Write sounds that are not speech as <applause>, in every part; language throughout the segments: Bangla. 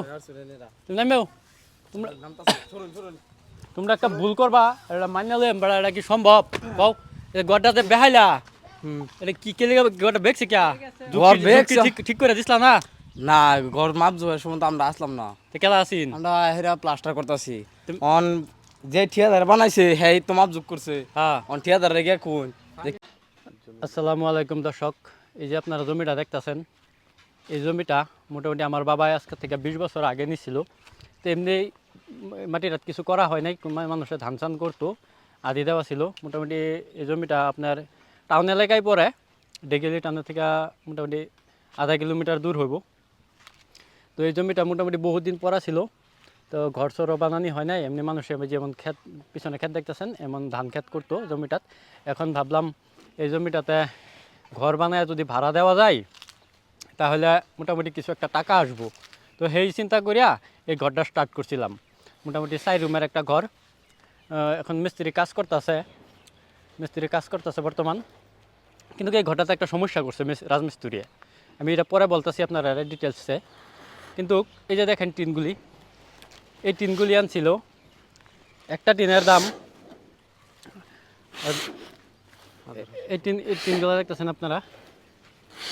নামেও তুমি নামেও তোমরা তোমরা একটা ভুল করবা এটা মান্য এমবার এটা কি সম্ভব? কও গড়টাতে বেহাইলা। এটা কি কেলে বেকছে কিয়া? ঘর বেকছে? ঠিক- ঠিক করে দিছলা না? না ঘর মাপ জোয়ার সময় তো আমরা আসলাম না। তো কেলা আছিন? আমরা হেরা প্লাস্টার করতেছি। তুমি- অন যে ঠিয়াদার বানাইছে হেই তো মাপ যোগ করছে। হ্যাঁ। অন ঠিয়াদার রেগে কোন আসসালামু আলাইকুম দর্শক। এই যে আপনারা জমিটা দেখতাছেন এই জমিটা মোটামুটি আমার বাবা আজকে থেকে বিশ বছর আগে নিছিল। তো এমনি মাটিটা কিছু করা হয় নাই মানুষে ধান চান করতো, আদি দেওয়া ছিল। মোটামুটি এই জমিটা আপনার টাউন এলাকায় পড়ে ডেগেলি টাউনের থেকে মোটামুটি আধা কিলোমিটার দূর হইব। তো এই জমিটা মোটামুটি বহুত দিন পড়া ছিল। তো ঘর সরও বানানি হয় নাই, এমনি মানুষে যেমন ক্ষেত, পিছনে ক্ষেত দেখতেছেন, এমন ধান ক্ষেত করতো জমিটাত। এখন ভাবলাম এই জমিটাতে ঘর বানায় যদি ভাড়া দেওয়া যায় তাহলে মোটামুটি কিছু একটা টাকা আসব। তো সেই চিন্তা করিয়া এই ঘরটা স্টার্ট করছিলাম। মোটামুটি চাই রুমের একটা ঘর। এখন মিস্ত্রি কাজ করতেছে। মিস্ত্রি কাজ করতেছে বর্তমান। কিন্তু এই ঘরটাতে একটা সমস্যা করছে মিস- রাজমিস্ত্রি আমি এটা পরে বলতেছি আপনারা ডিটেলসে কিন্তু এই যে দেখেন টিনগুলি। এই টিনগুলি আনছিল। একটা টিনের দাম। এই টিন এই টিনগুলো দেখতেছেন আপনারা?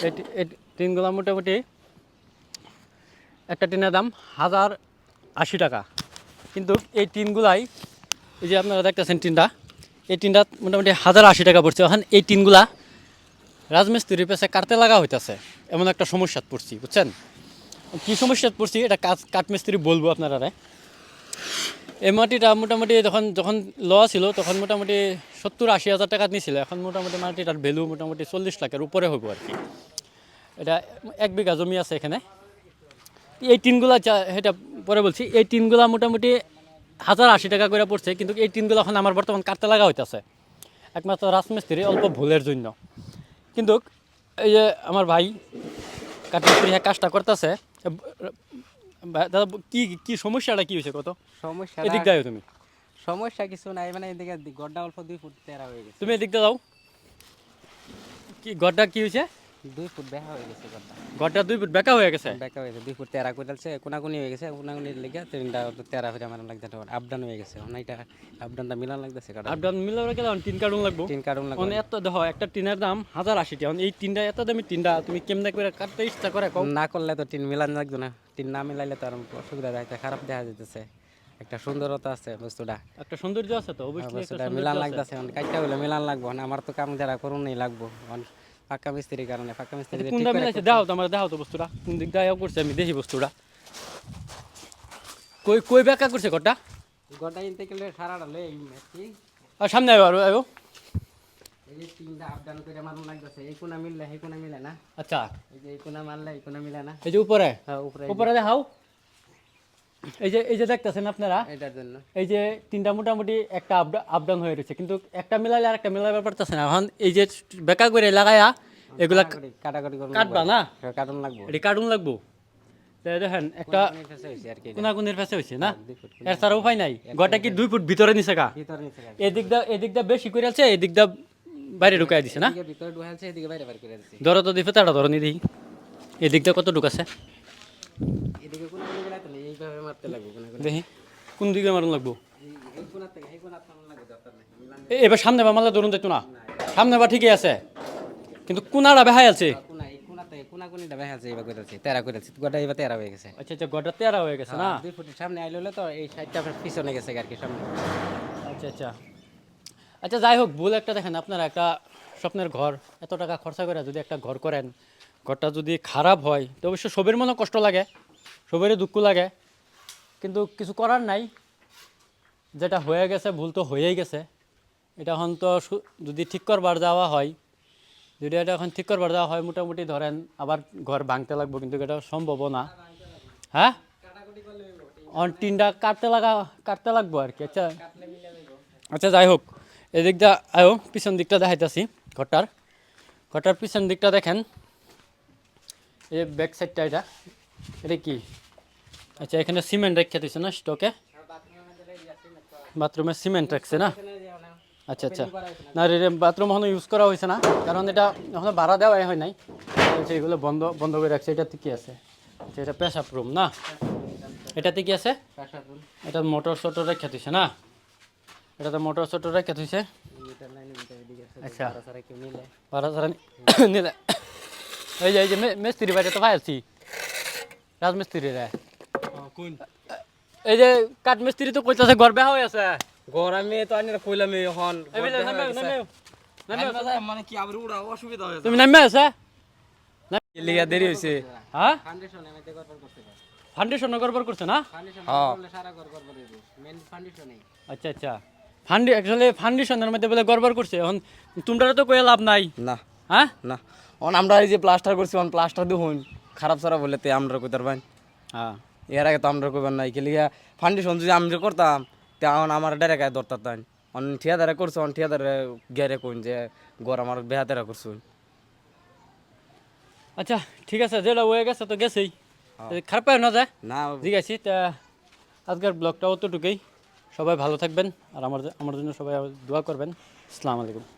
এই টিনগুলো মোটামুটি একটা টিনের দাম হাজার আশি টাকা। কিন্তু এই টিনগুলাই এই যে আপনারা দেখতেছেন টিনটা, এই টিনটা মোটামুটি হাজার আশি টাকা পড়ছে। এখন এই টিনগুলা রাজমিস্ত্রির পেছে কাটতে লাগা হইতেছে। এমন একটা সমস্যাত পড়ছি, বুঝছেন? কী সমস্যাত পড়ছি, এটা কাজ কাঠমিস্ত্রি বলব আপনারা এই মাটিটা মোটামুটি যখন যখন লওয়া ছিল, তখন মোটামুটি সত্তর আশি হাজার টাকা নিছিল। এখন মোটামুটি মাটিটার ভ্যালু মোটামুটি চল্লিশ লাখের উপরে হইব আর কি। এটা এক বিঘা জমি আছে এখানে। এই টিনগুলা সেটা পরে বলছি এই টিনগুলা মোটামুটি হাজার আশি টাকা করে পড়ছে কিন্তু এই টিনগুলো এখন আমার বর্তমান কাটতে লাগা হইতাছে। একমাত্র রাজমিস্ত্রি অল্প ভুলের জন্য। কিন্তু এই যে আমার ভাই কাঠমিস্ত্রি হ্যাঁ কাজটা করতেছে দাদা কি কি সমস্যাটা কি হয়েছে কত? সমস্যা এদিক দাও তুমি। সমস্যা কিছু নাই মানে এদিকে গড্ডা অল্প দুই ফুট তেরা হয়ে গেছে। তুমি এদিকটা যাও। কি গড্ডা কি হয়েছে? দুই ফুট বেহা হয়ে গেছে ঘরটা দুই ফুট বেকা হয়ে গেছে? বেকা হয়ে গেছে দুই ফুট তেরা করে কোনাকুনি হয়ে গেছে লেগে তিনটা তেরা হয়ে আমার লাগছে আপ ডাউন হয়ে গেছে অনেক এটা আপ ডাউনটা মিলান লাগতেছে কাটা আপ ডাউন মিলাবার গেলে তিন কার্টুন লাগবো। তিন কার্টুন লাগবে। মানে এত দেখো একটা টিনের দাম হাজার আশি টাকা এই টিনটা এত দামি টিনটা তুমি কেমনে করে কাটতে ইচ্ছা করে কম না করলে তো টিন মিলান লাগতো না। টিন না মিলাইলে তো আর অসুবিধা দেখা খারাপ দেখা যেতেছে একটা সুন্দরতা আছে বস্তুটা। একটা সৌন্দর্য আছে তো অবশ্যই একটা মিলান। লাগতেছে কাজটা হলে মিলান লাগবো আমার তো কাম যারা করুন লাগবো পাক্কা মিস্ত্রির কারণে পাক্কা মিস্ত্রি কোন দামে আছে দাও তো আমার দাও তো বস্তুটা। কোন দিক দাও করছে আমি দেখি বস্তুটা। কই কই বেকা করছে ঘরটা? গোটা ইনতে গেলে সারাটা লই আর সামনে আয়ো আরও আয়ো এই যে তিনটা আপ ডাউন করে মারুন লাগতেছে এই কোনা মিললে এই কোনা মিলে না। আচ্ছা। এই যে এই কোনা মারলে এই কোনা মিলে না। এই যে উপরে? হ্যাঁ উপরে। উপরে দেখাও। এই যে এই যে দেখতেছেন আপনারা এটার জন্য। এই যে তিনটা মোটামুটি একটা আপ ডাউন হয়ে রয়েছে। কিন্তু একটা মিলাইলে আর একটা মিলাইবার পারতেছে না। এখন এই যে বেকা করে লাগায়া এগুলা কাটাকাটি কাটবা না? কাটুন লাগবো। এটি কার্টুন লাগবো। দেখেন একটা। কোনাকুনির ফেসে হয়েছে না? এর ছাড়া উপায় নাই। গোটা কি দুই ফুট ভিতরে নিছে কা। এদিক দা এদিক দা বেশি করে আছে এদিক দা বাইরে ঢুকাই দিছে না? ভিতরে ঢুকাইছে এদিকে বাইরে বাইরে করে দিচ্ছে ধরো তো দিবে তাড়া ধরো নি দেখি এদিক দা কত ঢুকাছে এদিকে কোনা কোনা মিলাইতে নেই এইভাবে মারতে লাগবে কোনা কোনা দেখি কোন দিকে মারুন লাগবো? এবার সামনে বা মারলে ধরুন না। সামনে বা ঠিকই আছে কিন্তু কোনাটা বেহাই আছে। আচ্ছা আচ্ছা গোটা তেরা হয়ে গেছে না? দুই ফুটের সামনে আইলে তো এই সাইডটা আপনার পিছনে গেছে আর কি সামনে। আচ্ছা আচ্ছা। আচ্ছা যাই হোক ভুল একটা দেখেন আপনারা একটা স্বপ্নের ঘর এত টাকা খরচা করে যদি একটা ঘর করেন ঘরটা যদি খারাপ হয় তো অবশ্য সবের মনে কষ্ট লাগে সবেরই দুঃখ লাগে। কিন্তু কিছু করার নাই। যেটা হয়ে গেছে, ভুল তো হয়েই গেছে। এটা এখন তো যদি ঠিক করবার যাওয়া হয়, যদি এটা এখন ঠিক করবার যাওয়া হয়, মোটামুটি ধরেন আবার ঘর ভাঙতে লাগবো, কিন্তু এটা সম্ভব না। হ্যাঁ? অন টিনটা কাটতে লাগা, কাটতে লাগবো আর কি। আচ্ছা আচ্ছা যাই হোক এদিকটা আয়ো, পিছন দিকটা দেখাইতেছি ঘরটার। ঘরটার পিছন দিকটা দেখেন। এই ব্যাক সাইডটা এটা। এটা কি? আচ্ছা এখানে সিমেন্ট রেখে দিছে না স্টকে? বাথরুমে সিমেন্ট রাখছে না? আচ্ছা আচ্ছা। না রে বাথরুম এখনও ইউজ করা হয়েছে না কারণ এটা এখনও ভাড়া দেওয়াই হয় নাই। এগুলো বন্ধ বন্ধ করে রাখছে এটা কি আছে? আচ্ছা, এটা পেশাব রুম না? এটাতে কি আছে? এটা মোটর সোটর রেখে দিছে না? এটা তো মোটর সোটর রেখে দিছে? আছে আচ্ছা। <coughs> নিলে। এই যে এই যে মিস্ত্রি বাড়ি তো পাইছি রাজমিস্ত্রি রে। কোন? এই যে কাঠ মিস্ত্রি তো কইতাছে ঘর বেহা হয়ে আছে। ঘর আমি তো আনি কইলাম এখন এই বিলে নামে নামে মানে কি আবার উড়া অসুবিধা হয়ে তুমি নামে আছে? লিগা দেরি হইছে। হ্যাঁ? ফাউন্ডেশন এমনিতে গড়বড় করতে পারে ফাউন্ডেশন গড়বড় করছে না? ফাউন্ডেশন হ্যাঁ। করলে সারা ঘর গড়বড় হইব মেন ফাউন্ডেশনই আচ্ছা আচ্ছা। ফান্ডি অ্যাকচুয়ালি ফাউন্ডেশনের মধ্যে বলে গড়বড় করছে। এখন তোমরা তো কয়ে লাভ নাই। না। হ্যাঁ? না। অন আমরা এই যে প্লাস্টার করছি অন প্লাস্টার দেখুন খারাপ সারা বলে তে আমরা কইতার ভাই হ্যাঁ। এর আগে তো আমরা কইবার নাই কি লিগা ফাউন্ডেশন যদি আমরা করতাম তখন আমার ডাইরেক্ট গায়ে ধরতাম তাই। অন ঠিয়াদারে করছে অন ঠিয়াদারে গেরে কোন যে গর আমার বেহাতেরা করছুন আচ্ছা ঠিক আছে যেটা হয়ে গেছে তো গেছেই। খারাপ পায় না যায়? না ঠিক আছে তা আজকের ব্লগটা অতটুকুই। সবাই ভালো থাকবেন আর আমার আমার জন্য সবাই দোয়া করবেন। আসসালামু আলাইকুম।